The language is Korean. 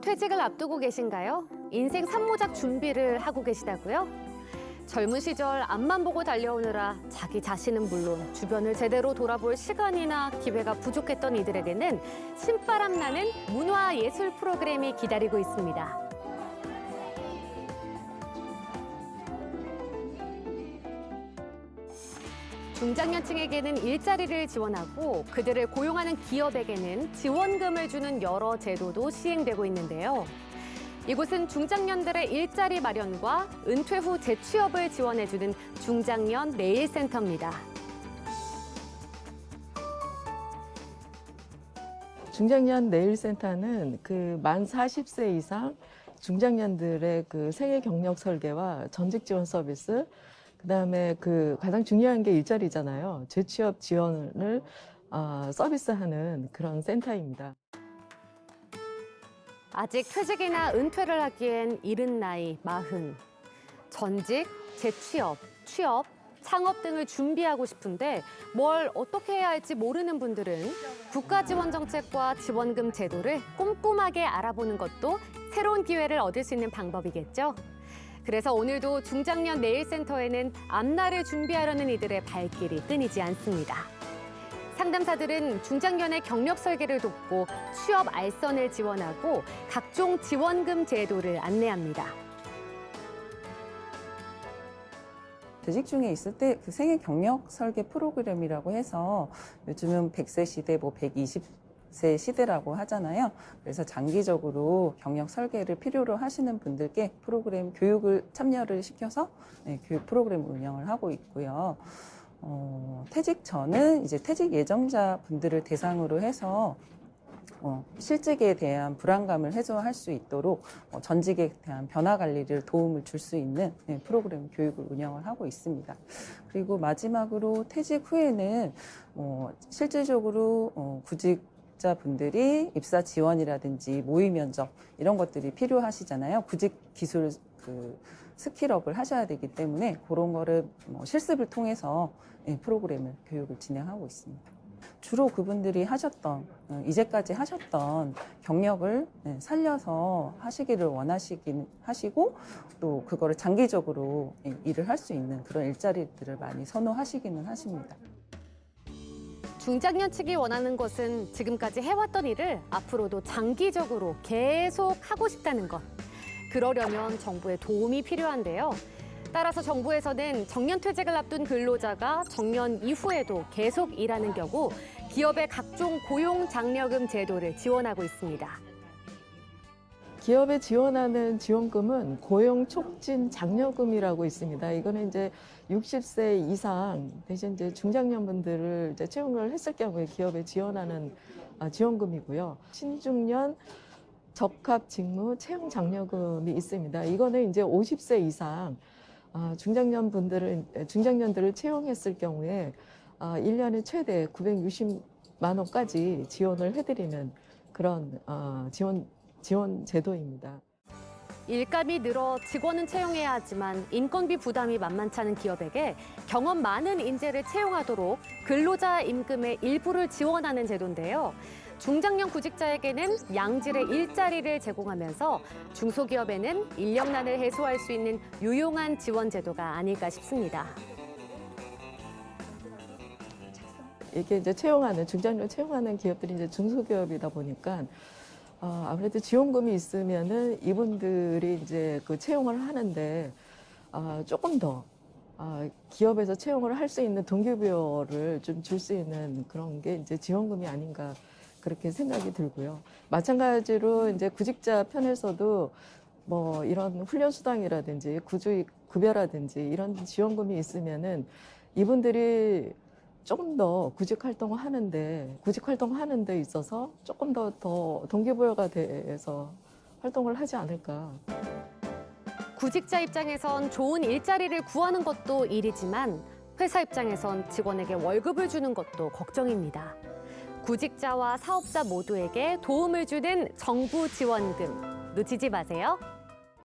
퇴직을 앞두고 계신가요? 인생 산모작 준비를 하고 계시다고요? 젊은 시절 앞만 보고 달려오느라 자기 자신은 물론 주변을 제대로 돌아볼 시간이나 기회가 부족했던 이들에게는 신바람 나는 문화 예술 프로그램이 기다리고 있습니다. 중장년층에게는 일자리를 지원하고 그들을 고용하는 기업에게는 지원금을 주는 여러 제도도 시행되고 있는데요. 이곳은 중장년들의 일자리 마련과 은퇴 후 재취업을 지원해주는 중장년 내일센터입니다. 중장년 내일센터는 그 만 40세 이상 중장년들의 그 생애 경력 설계와 전직 지원 서비스, 그다음에 그 가장 중요한 게 일자리잖아요. 재취업 지원을 어, 서비스하는 그런 센터입니다. 아직 퇴직이나 은퇴를 하기엔 이른 나이 마흔. 전직, 재취업, 취업, 창업 등을 준비하고 싶은데 뭘 어떻게 해야 할지 모르는 분들은 국가 지원 정책과 지원금 제도를 꼼꼼하게 알아보는 것도 새로운 기회를 얻을 수 있는 방법이겠죠. 그래서 오늘도 중장년 내일센터에는 앞날을 준비하려는 이들의 발길이 끊이지 않습니다. 상담사들은 중장년의 경력 설계를 돕고 취업 알선을 지원하고 각종 지원금 제도를 안내합니다. 재직 중에 있을 때 그 생애 경력 설계 프로그램이라고 해서 요즘은 100세 시대, 뭐 120 세 시대라고 하잖아요. 그래서 장기적으로 경력 설계를 필요로 하시는 분들께 프로그램 교육을 참여를 시켜서 네, 교육 프로그램을 운영을 하고 있고요. 어, 퇴직 전은 이제 퇴직 예정자 분들을 대상으로 해서 어, 실직에 대한 불안감을 해소할 수 있도록 어, 전직에 대한 변화 관리를 도움을 줄 수 있는 네, 프로그램 교육을 운영을 하고 있습니다. 그리고 마지막으로 퇴직 후에는 어, 실질적으로 어, 구직 자 분들이 입사 지원이라든지 모의 면접 이런 것들이 필요하시잖아요. 구직 기술 그 스킬업을 하셔야 되기 때문에 그런 거를 뭐 실습을 통해서 예, 프로그램을 교육을 진행하고 있습니다. 주로 그분들이 하셨던 어, 이제까지 하셨던 경력을 예, 살려서 하시기를 원하시긴 하시고 또 그거를 장기적으로 예, 일을 할 수 있는 그런 일자리들을 많이 선호하시기는 하십니다. 중장년 측이 원하는 것은 지금까지 해왔던 일을 앞으로도 장기적으로 계속 하고 싶다는 것. 그러려면 정부의 도움이 필요한데요. 따라서 정부에서는 정년 퇴직을 앞둔 근로자가 정년 이후에도 계속 일하는 경우 기업의 각종 고용 장려금 제도를 지원하고 있습니다. 기업에 지원하는 지원금은 고용 촉진 장려금이라고 있습니다. 이거는 이제 60세 이상 대신 이제 중장년 분들을 이제 채용을 했을 경우에 기업에 지원하는 아, 지원금이고요. 신중년 적합 직무 채용 장려금이 있습니다. 이거는 이제 50세 이상 아, 중장년 분들을 중장년들을 채용했을 경우에 아, 1년에 최대 960만 원까지 지원을 해드리는 그런 어, 지원 지원 제도입니다. 일감이 늘어 직원은 채용해야 하지만 인건비 부담이 만만치 않은 기업에게 경험 많은 인재를 채용하도록 근로자 임금의 일부를 지원하는 제도인데요. 중장년 구직자에게는 양질의 일자리를 제공하면서 중소기업에는 인력난을 해소할 수 있는 유용한 지원 제도가 아닐까 싶습니다. 이게 이제 채용하는 중장년 채용하는 기업들이 이제 중소기업이다 보니까 어, 아무래도 지원금이 있으면은 이분들이 이제 그 채용을 하는데 어, 조금 더 어, 기업에서 채용을 할 수 있는 동기부여를 좀 줄 수 있는 그런 게 이제 지원금이 아닌가 그렇게 생각이 들고요. 마찬가지로 이제 구직자 편에서도 뭐 이런 훈련 수당이라든지 구직 급여라든지 이런 지원금이 있으면은 이분들이 조금 더 구직 활동을 하는데 구직 활동을 하는 데 있어서 조금 더 더 동기부여가 돼서 활동을 하지 않을까. 구직자 입장에선 좋은 일자리를 구하는 것도 일이지만 회사 입장에선 직원에게 월급을 주는 것도 걱정입니다. 구직자와 사업자 모두에게 도움을 주는 정부 지원금 놓치지 마세요.